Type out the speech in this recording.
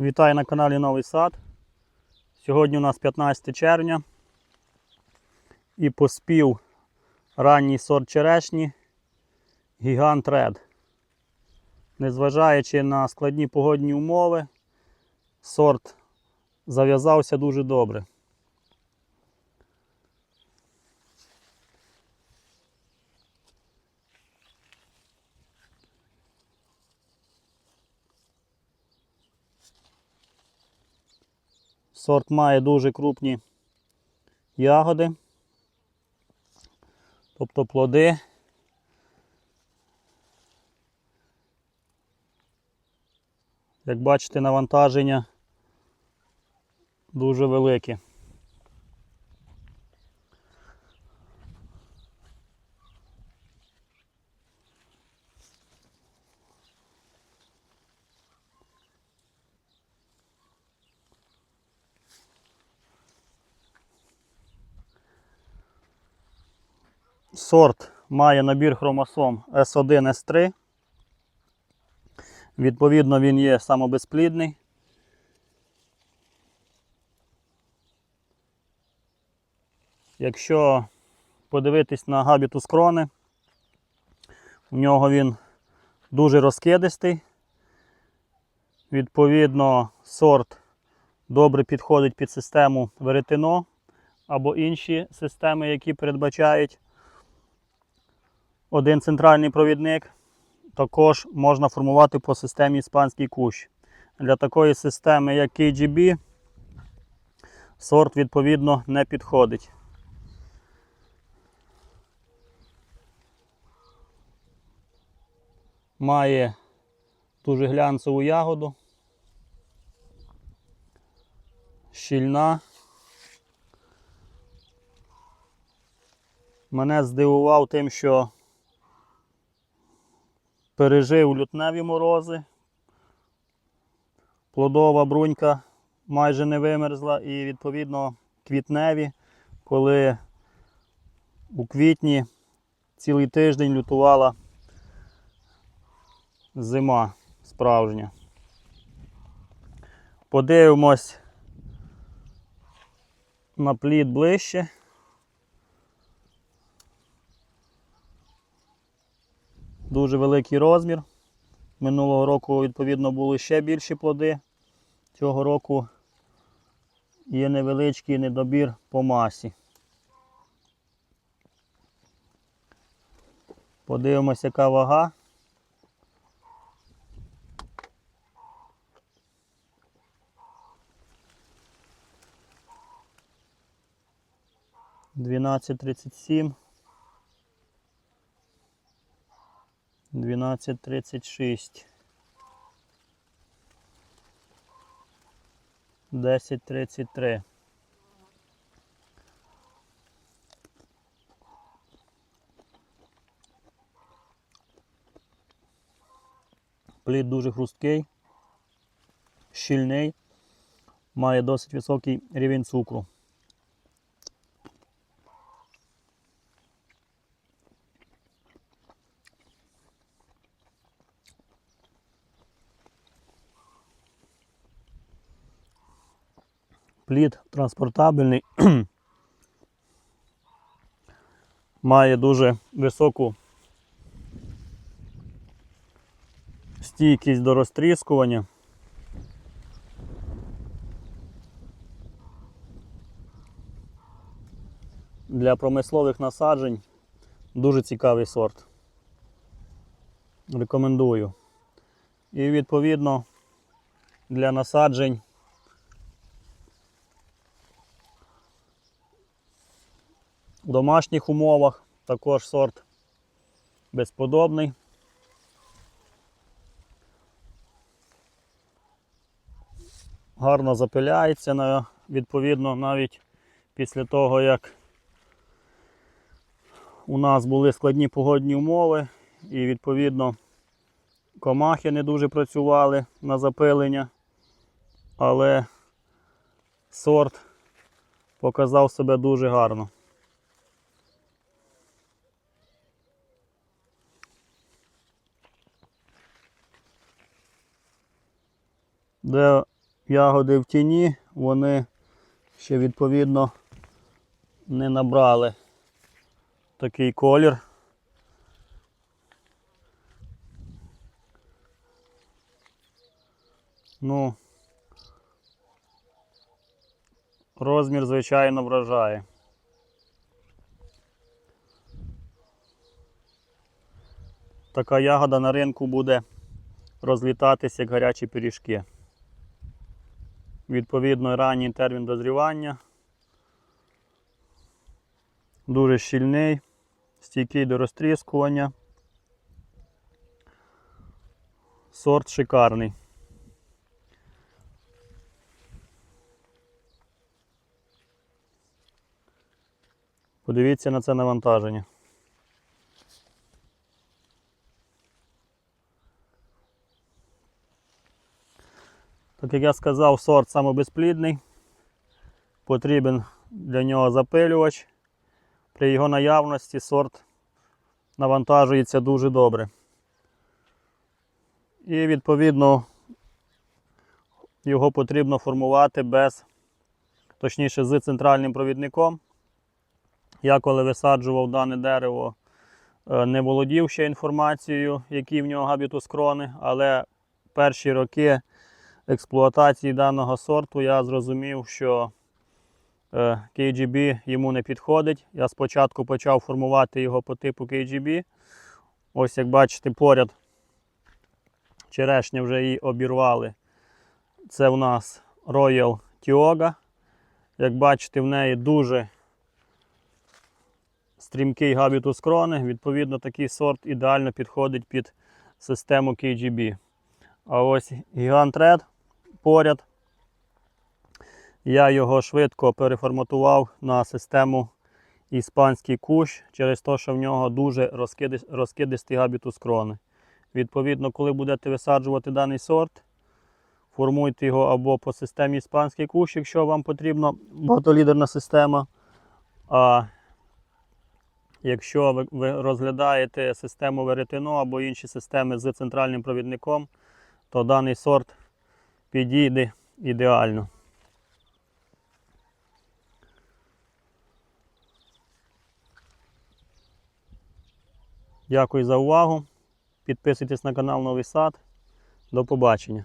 Вітаю на каналі Новий Сад. Сьогодні у нас 15 червня і поспів ранній сорт черешні Гігант Ред. Незважаючи на складні погодні умови, сорт зав'язався дуже добре. Сорт має дуже крупні ягоди, тобто плоди. Як бачите, навантаження дуже велике. Сорт має набір хромосом S1, S3. Відповідно, він є самобезплідний. Якщо подивитись на габітус крони, у нього він дуже розкидистий. Відповідно, сорт добре підходить під систему веретено або інші системи, які передбачають один центральний провідник. Також можна формувати по системі іспанський кущ. Для такої системи, як KGB, сорт відповідно не підходить. Має дуже глянцеву ягоду, щільна. Мене здивував тим, що пережив лютневі морози. Плодова брунька майже не вимерзла і відповідно квітневі, коли у квітні цілий тиждень лютувала зима справжня. Подивимось на плід ближче. Дуже великий розмір. Минулого року, відповідно, були ще більші плоди. Цього року є невеличкий недобір по масі. Подивимось, яка вага. Дванадцять тридцять сім. 12.36. 10.33. Плід дуже хрусткий, щільний, має досить високий рівень цукру. Плід транспортабельний, має дуже високу стійкість до розтріскування. Для промислових насаджень дуже цікавий сорт. Рекомендую. І відповідно для насаджень в домашніх умовах також сорт безподобний. Гарно запиляється відповідно навіть після того, як у нас були складні погодні умови і відповідно комахи не дуже працювали на запилення, але сорт показав себе дуже гарно. Де ягоди в тіні, вони ще відповідно не набрали такий колір. Ну, розмір, звичайно, вражає. Така ягода на ринку буде розлітатися як гарячі пиріжки. Відповідно, ранній термін дозрівання. Дуже щільний, стійкий до розтріскування. Сорт шикарний. Подивіться на це навантаження. Так як я сказав, сорт самобезплідний. Потрібен для нього запилювач. При його наявності сорт навантажується дуже добре. І відповідно його потрібно формувати без, точніше, з центральним провідником. Я коли висаджував дане дерево, е, не володів ще інформацією, які в нього габітус крони, але перші роки експлуатації даного сорту я зрозумів, що е, KGB йому не підходить. Я спочатку почав формувати його по типу KGB. Ось як бачите, поряд черешня вже її обірвали. Це в нас Royal Tioga. Як бачите, в неї дуже стрімкий габітус крони. Відповідно, такий сорт ідеально підходить під систему KGB. А ось Gigant Red поряд. Я його швидко переформатував на систему іспанський кущ через те, що в нього дуже розкиди- розкидистий габітус крони. Відповідно, коли будете висаджувати даний сорт, формуйте його або по системі іспанський кущ, якщо вам потрібна багатолідерна система. А якщо ви розглядаєте систему веретено або інші системи з центральним провідником, то даний сорт підійде ідеально. Дякую за увагу. Підписуйтесь на канал Новий Сад. До побачення.